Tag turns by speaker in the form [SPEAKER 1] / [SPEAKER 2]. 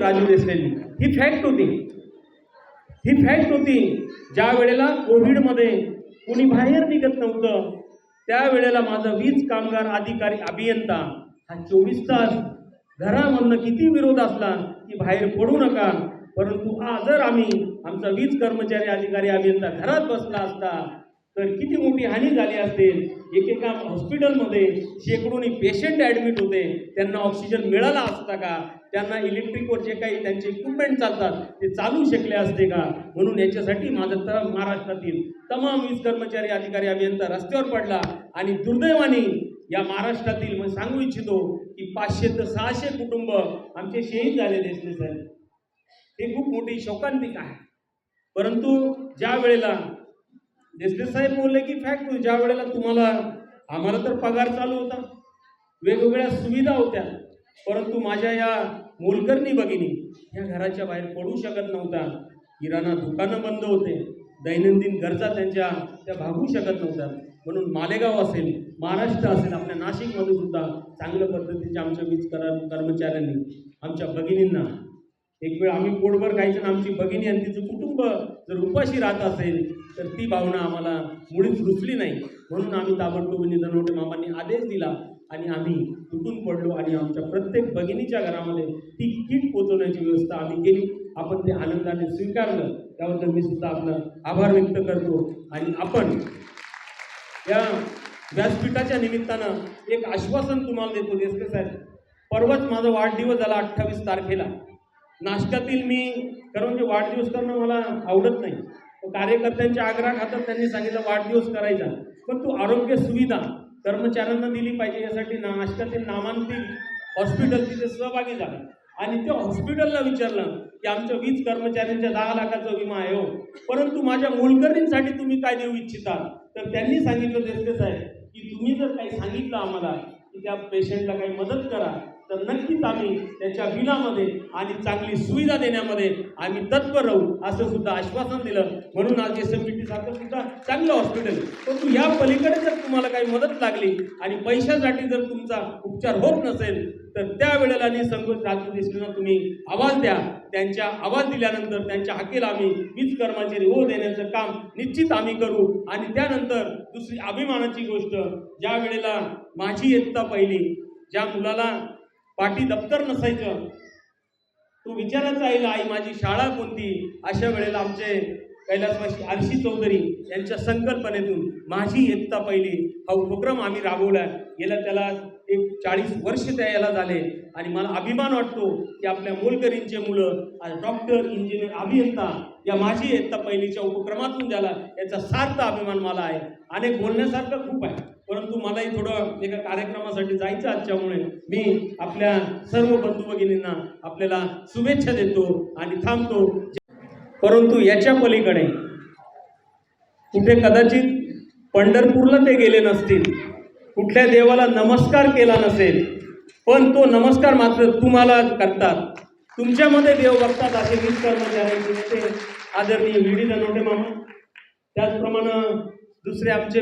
[SPEAKER 1] राजू देसलेंनी ही fact होती ही fact होती ज्या वेळेला कोविडमध्ये कोणी बाहेर निघत नव्हतं त्यावेळेला माझा वीज कामगार अधिकारी अभियंता हा चोवीस तास घरामधनं किती विरोध असला की बाहेर पडू नका. परंतु आज जर आम्ही आमचा वीज कर्मचारी अधिकारी अभियंता घरात बसला असता तर किती मोठी हानी झाली असेल एकेका हॉस्पिटलमध्ये शेकडोनी पेशंट ॲडमिट होते. त्यांना ऑक्सिजन मिळाला असता का? त्यांना इलेक्ट्रिकवर जे काही त्यांचे इक्विपमेंट चालतात ते चालू शकले असते का? म्हणून याच्यासाठी माझं तर महाराष्ट्रातील तमाम वीज कर्मचारी अधिकारी अभियंता रस्त्यावर पडला आणि दुर्दैवाने या महाराष्ट्रातील मी सांगू इच्छितो की पाचशे ते सहाशे कुटुंब आमचे शहीद झालेले असले साहेब. हे खूप मोठी शोकांतिक आहे. परंतु ज्या वेळेला देशले साहेब बोलले की फॅक्ट ज्या वेळेला तुम्हाला आम्हाला तर पगार चालू होता. वेगवेगळ्या सुविधा होत्या. परंतु माझ्या या मोलकर्णी भगिनी या घराच्या बाहेर पडू शकत नव्हता. किराणा दुकानं बंद होते. दैनंदिन गरजा त्यांच्या त्या भागू शकत नव्हत्या. म्हणून मालेगाव असेल महाराष्ट्र असेल आपल्या नाशिकमध्ये सुद्धा चांगल्या पद्धतीचे आमच्या वीज कर्मचाऱ्यांनी आमच्या भगिनींना. एक वेळ आम्ही पोटभर खायचं आणि आमची भगिनी आणि तिचं कुटुंब जर उपाशी राहत असेल तर ती भावना आम्हाला मुळीच रुचली नाही. म्हणून आम्ही ताबडतोब निधनवटे मामांनी आदेश दिला आणि आम्ही तुटून पडलो आणि आमच्या प्रत्येक भगिनीच्या घरामध्ये ती किट पोचवण्याची व्यवस्था आम्ही केली. आपण ते आनंदाने स्वीकारलं. त्याबद्दल मी सुद्धा आपलं आभार व्यक्त करतो. आणि आपण या व्यासपीठाच्या निमित्तानं एक आश्वासन तुम्हाला देतो देसके साहेब. परवाच माझा वाढदिवस झाला अठ्ठावीस तारखेला. नाशकातील मी खरं म्हणजे वाढदिवस करणं मला आवडत नाही. कार्यकर्त्यांच्या आग्रह खातर त्यांनी सांगितलं वाढदिवस करायचा. पण तू आरोग्य सुविधा कर्मचाऱ्यांना दिली पाहिजे यासाठी नाश्त्यातील नाशकातील नामांकित हॉस्पिटल तिथे सहभागी झाला. आणि त्या हॉस्पिटलला विचारलं की आमच्या वीज कर्मचाऱ्यांच्या दहा लाखाचा विमा आहे हो. परंतु माझ्या मोलकरींसाठी तुम्ही काय देऊ इच्छिता? तर त्यांनी सांगितलं देसके साहेब की तुम्ही जर काही सांगितलं आम्हाला की त्या पेशंटला काही मदत करा तर नक्कीच आम्ही त्याच्या बिलामध्ये आणि चांगली सुविधा देण्यामध्ये आम्ही तत्पर राहू असं सुद्धा आश्वासन दिलं. म्हणून आज एस एम टी सारखं सुद्धा चांगलं हॉस्पिटल परंतु या पलीकडे जर तुम्हाला काही मदत लागली आणि पैशासाठी जर तुमचा उपचार होत नसेल तर त्यावेळेला निसंकोच राजू देशमुखला तुम्ही आवाज द्या. त्यांच्या आवाज दिल्यानंतर त्यांच्या हाकेला आम्ही वीज कर्मचारी हो देण्याचं काम निश्चित आम्ही करू. आणि त्यानंतर दुसरी अभिमानाची गोष्ट ज्या वेळेला माझी इयत्ता पहिली ज्या मुलाला पाठी दप्तर नसायचं. तो विचारायचा आईला आई माझी शाळा कोणती? अशा वेळेला आमचे कैलासवासी आरशी चौधरी यांच्या संकल्पनेतून माझी एकता पहिली हा उपक्रम आम्ही राबवला गेल्या त्याला एक चाळीस वर्ष त्या याला झाले. आणि मला अभिमान वाटतो की आपल्या मोलकरींचे मुलं आज डॉक्टर इंजिनियर अभियंता या माझी इयत्ता पहिलीच्या उपक्रमातून झाला याचा सार्थ अभिमान मला आहे. अनेक बोलण्यासारखं खूप आहे. परंतु मलाही थोडं एका कार्यक्रमासाठी जायचं आजच्यामुळे. मी आपल्या सर्व बंधू भगिनींना आपल्याला शुभेच्छा देतो आणि थांबतो. परंतु याच्या पलीकडे कुठे कदाचित पंढरपूरला ते गेले नसतील कुठल्या देवाला नमस्कार केला नसेल पण तो नमस्कार मात्र तुम्हाला करतात. तुमच्यामध्ये देव बघतात असे वीज कर्मचारी नेते आदरणीय व्ही डी धनवटे मामा. त्याचप्रमाणे दुसरे आमचे